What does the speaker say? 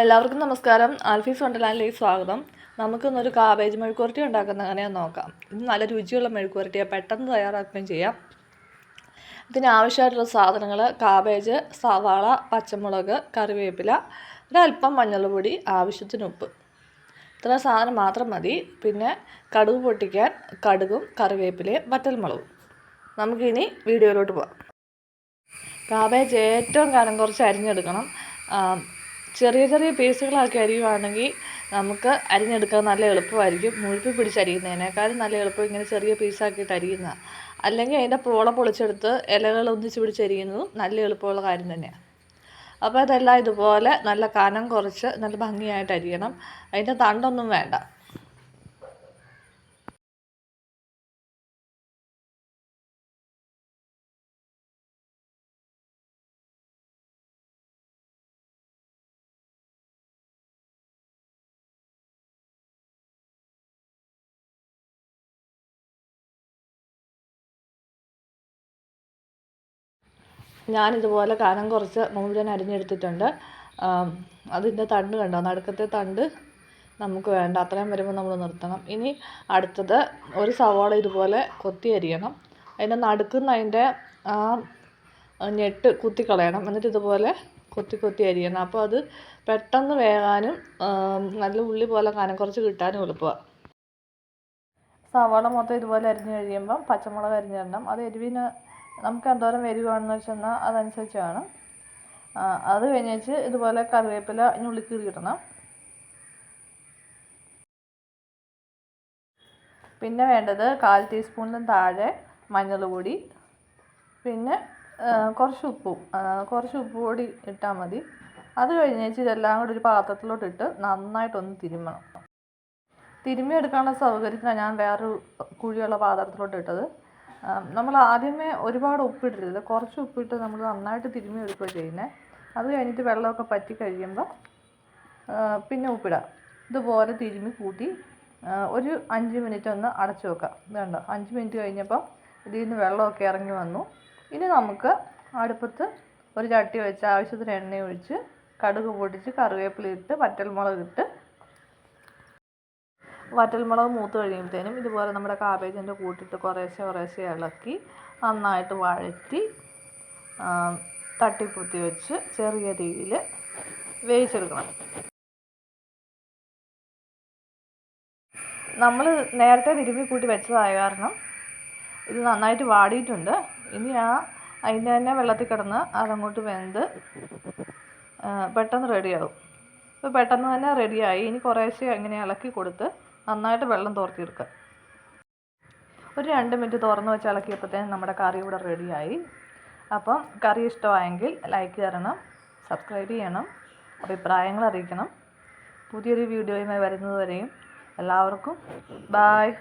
എല്ലാവർക്കും നമസ്കാരം. ആൽഫീസ് വണ്ടർലാൻഡിലേക്ക് സ്വാഗതം. നമുക്കിന്നൊരു കാബേജ് മെഴുക്കുവരട്ടി ഉണ്ടാക്കുന്ന അങ്ങനെയാണ് നോക്കാം. ഇത് നല്ല രുചിയുള്ള മെഴുക്കുവരട്ടിയാണ് പെട്ടെന്ന് തയ്യാറാക്കുകയും ചെയ്യാം. ഇതിന് ആവശ്യമായിട്ടുള്ള സാധനങ്ങൾ കാബേജ് സവാള പച്ചമുളക് കറിവേപ്പില ഒരല്പം മഞ്ഞൾപ്പൊടി ആവശ്യത്തിന് ഉപ്പ്. ഇത്ര സാധനം മാത്രം മതി. പിന്നെ കടുക് പൊട്ടിക്കാൻ കടുകും കറിവേപ്പിലയും വറ്റൽമുളകും. നമുക്കിനി വീഡിയോയിലോട്ട് പോകാം കാബേജ് ഏറ്റവും കനം കുറച്ച് അരിഞ്ഞെടുക്കണം. ചെറിയ ചെറിയ പീസുകളാക്കി അരിയുവാണെങ്കിൽ നമുക്ക് അരിഞ്ഞെടുക്കാൻ നല്ല എളുപ്പമായിരിക്കും. മുഴുപ്പി പിടിച്ച് അരിയുന്നതിനേക്കാളും നല്ല എളുപ്പം ഇങ്ങനെ ചെറിയ പീസാക്കിയിട്ട് അരിയുന്ന. അല്ലെങ്കിൽ അതിന്റെ പോള പൊളിച്ചെടുത്ത് ഇലകൾ ഒന്നിച്ച് പിടിച്ച് അരിയുന്നതും നല്ല എളുപ്പമുള്ള കാര്യം തന്നെയാണ് അപ്പോൾ അതെല്ലാം ഇതുപോലെ നല്ല കനം കുറച്ച് നല്ല ഭംഗിയായിട്ട് അരിയണം. അതിന്റെ തണ്ടൊന്നും വേണ്ട. ഞാനിതുപോലെ കനം കുറച്ച് മുഴുവൻ അരിഞ്ഞെടുത്തിട്ടുണ്ട്. അതിന്റെ തണ്ട് കണ്ടോ? നടുക്കത്തെ തണ്ട് നമുക്ക് വേണ്ട. അത്രയും വരുമ്പോൾ നമ്മൾ നിർത്തണം. ഇനി അടുത്തത് ഒരു സവാള ഇതുപോലെ കൊത്തി അരിയണം. അതിന്റെ നടുക്കുന്ന അതിന്റെ ആ ഞെട്ട് കുത്തി കളയണം എന്നിട്ട് ഇതുപോലെ കൊത്തി കൊത്തി അരിയണം. അപ്പോൾ അത് പെട്ടെന്ന് വേകാനും നല്ല ഉള്ളി പോലെ കനം കുറച്ച് കിട്ടാനും എളുപ്പമാണ്. സവാള മൊത്തം ഇതുപോലെ അരിഞ്ഞ് കഴിയുമ്പം പച്ചമുളക് അരിഞ്ഞിടണം. അത് എരിവിന് നമുക്ക് എന്തോരം എരിവാണെന്ന് വെച്ചെന്നാൽ അതനുസരിച്ച് വേണം. അത് കഴിഞ്ഞേച്ച് ഇതുപോലെ കറിവേപ്പില കീറി ഇടണം. പിന്നെ വേണ്ടത് കാൽ ടീസ്പൂണിലും താഴെ മഞ്ഞൾ പൊടി. പിന്നെ കുറച്ച് ഉപ്പും. കുറച്ച് ഉപ്പ് പൊടി ഇട്ടാൽ മതി. അത് കഴിഞ്ഞേച്ച് ഇതെല്ലാം കൂടി ഒരു പാത്രത്തിലോട്ട് ഇട്ട് നന്നായിട്ടൊന്ന് തിരുമ്മണം തിരുമ്മി എടുക്കാനുള്ള സൗകര്യത്തിനാണ് ഞാൻ വേറൊരു കുഴിയുള്ള പാത്രത്തിലോട്ട് ഇട്ടത്. നമ്മൾ ആദ്യമേ ഒരുപാട് ഉപ്പിടരുത് കുറച്ച് ഉപ്പിട്ട് നമ്മൾ നന്നായിട്ട് തിരുമ്മി എടുക്കുക ചെയ്യുന്നത് അത് കഴിഞ്ഞിട്ട് വെള്ളമൊക്കെ പറ്റി കഴിയുമ്പോൾ പിന്നെ ഉപ്പിടാം. ഇതുപോലെ തിരുമ്മി കൂട്ടി ഒരു അഞ്ച് മിനിറ്റ് ഒന്ന് അടച്ചു വെക്കാം. ഇത് കണ്ടോ? അഞ്ച് മിനിറ്റ് കഴിഞ്ഞപ്പോൾ ഇതിൽ നിന്ന് വെള്ളമൊക്കെ ഇറങ്ങി വന്നു. ഇനി നമുക്ക് അടുപ്പത്ത് ഒരു ചട്ടി വെച്ച് ആവശ്യത്തിന് എണ്ണ ഒഴിച്ച് കടുക് പൊടിച്ച് കറിവേപ്പില ഇട്ട് പറ്റൽമുളക് ഇട്ട് വറ്റൽമുളക് മൂത്ത് കഴിയുമ്പോഴത്തേനും ഇതുപോലെ നമ്മുടെ കാബേജിന്റെ കൂട്ടിട്ട് കുറേശ്ശെ കുറേശ്ശെ ഇളക്കി നന്നായിട്ട് വഴറ്റി തട്ടിപ്പുത്തി വെച്ച് ചെറിയ രീതിയിൽ വേവിച്ചെടുക്കണം. നമ്മൾ നേരത്തെ തിരുമ്മി കൂട്ടി വെച്ചതായ കാരണം ഇത് നന്നായിട്ട് വാടിയിട്ടുണ്ട്. ഇനി ആ അതിന്റെ തന്നെ വെള്ളത്തിൽ കിടന്ന് അതങ്ങോട്ട് വെന്ത് പെട്ടെന്ന് റെഡിയാവും അപ്പോൾ പെട്ടെന്ന് തന്നെ റെഡിയായി ഇനി കുറേശ്ശെ ഇങ്ങനെ ഇളക്കി കൊടുത്ത് നന്നായിട്ട് വെള്ളം തോർത്തിയെടുക്കുക. ഒരു രണ്ട് മിനിറ്റ് തുറന്ന് വെച്ച് ഇളക്കിയപ്പോഴത്തേനും നമ്മുടെ കറി ഇവിടെ റെഡിയായി. അപ്പം കറി ഇഷ്ടമായെങ്കിൽ ലൈക്ക് തരണം സബ്സ്ക്രൈബ് ചെയ്യണം അഭിപ്രായങ്ങൾ അറിയിക്കണം. പുതിയൊരു വീഡിയോയുമായി വരുന്നതുവരെയും എല്ലാവർക്കും ബായ്